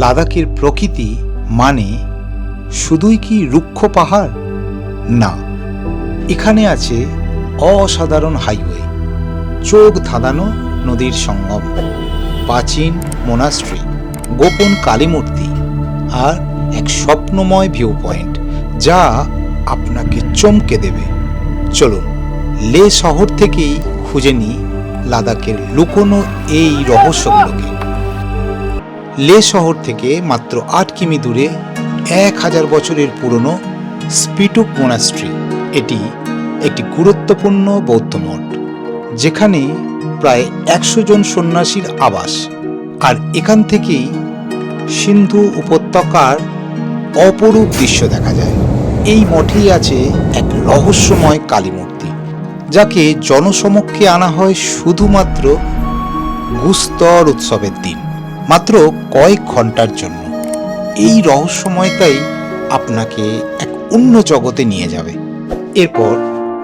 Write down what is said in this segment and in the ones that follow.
লাদাখের প্রকৃতি মানে শুধুই কি রুক্ষ পাহাড়? না, এখানে আছে অসাধারণ হাইওয়ে, চোখ ধাঁধানো নদীর সঙ্গম, প্রাচীন মোনাস্ট্রি, গোপন কালীমূর্তি আর এক স্বপ্নময় ভিউ পয়েন্ট যা আপনাকে চমকে দেবে। চলুন, লে শহর থেকেই খুঁজে নিই লাদাখের লুকোনো এই রহস্যগুলোকে। লে শহর থেকে মাত্র আট কিমি দূরে এক হাজার বছরের পুরনো স্পিটুক মোনাস্ট্রি। এটি একটি গুরুত্বপূর্ণ বৌদ্ধ মঠ, যেখানে প্রায় একশো জন সন্ন্যাসীর আবাস। আর এখান থেকেই সিন্ধু উপত্যকার অপরূপ দৃশ্য দেখা যায়। এই মঠেই আছে এক রহস্যময় কালী মূর্তি, যাকে জনসমক্ষে আনা হয় শুধুমাত্র গুস্তর উৎসবের দিন। মাত্র কয়েক ঘণ্টার জন্য। এই রহস্যময়তাই আপনাকে এক অন্য জগতে নিয়ে যাবে। এরপর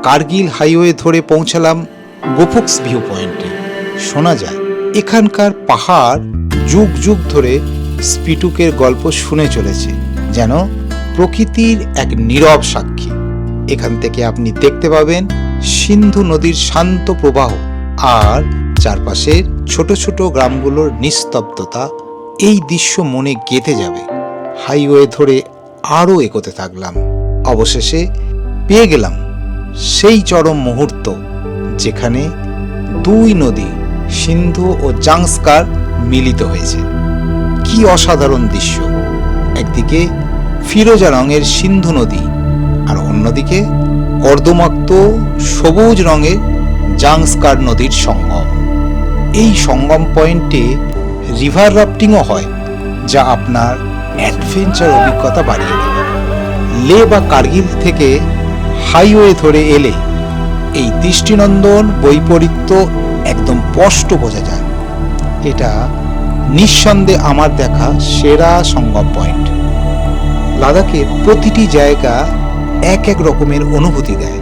কার্গিল হাইওয়ে ধরে পৌঁছালাম গোফুক্স ভিউ পয়েন্টে। শোনা যায়, এখানকার পাহাড় যুগ যুগ ধরে স্পিটুকের গল্প শুনে চলেছে, যেন প্রকৃতির এক নীরব সাক্ষী। এখান থেকে আপনি দেখতে পাবেন সিন্ধু নদীর শান্ত প্রবাহ আর চারপাশের ছোট ছোট গ্রামগুলোর নিস্তব্ধতা এই দৃশ্য মনে গেঁথে যাবে। হাইওয়ে ধরে আরও এগোতে থাকলাম। অবশেষে পেয়ে গেলাম সেই চরম মুহূর্ত যেখানে দুই নদী, সিন্ধু ও জাংস্কার মিলিত হয়েছে। কি অসাধারণ দৃশ্য! একদিকে ফিরোজা রঙের সিন্ধু নদী আর অন্যদিকে কর্দমাক্ত সবুজ রঙের জাংস্কার নদীর সঙ্গম এই সঙ্গম পয়েন্টে রিভার রাফটিংও হয়, যা আপনার অ্যাডভেঞ্চার অভিজ্ঞতা বাড়িয়ে দেবে। লে বা কার্গিল থেকে হাইওয়ে ধরে এলে এই দৃষ্টিনন্দন, বৈপরীত্য একদম স্পষ্ট বোঝা যায়। এটা নিঃসন্দেহে আমার দেখা সেরা সঙ্গম পয়েন্ট। লাদাখের প্রতিটি জায়গা এক এক রকমের অনুভূতি দেয়।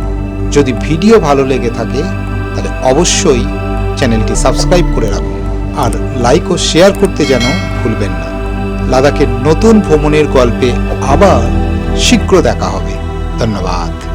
যদি ভিডিও ভালো লেগে থাকে, তাহলে অবশ্যই চ্যানেলটি সাবস্ক্রাইব করে রাখুন আর লাইক ও শেয়ার করতে যেন ভুলবেন না। লাদাখের নতুন ভ্রমণের গল্পে আবার শীঘ্র দেখা হবে। ধন্যবাদ।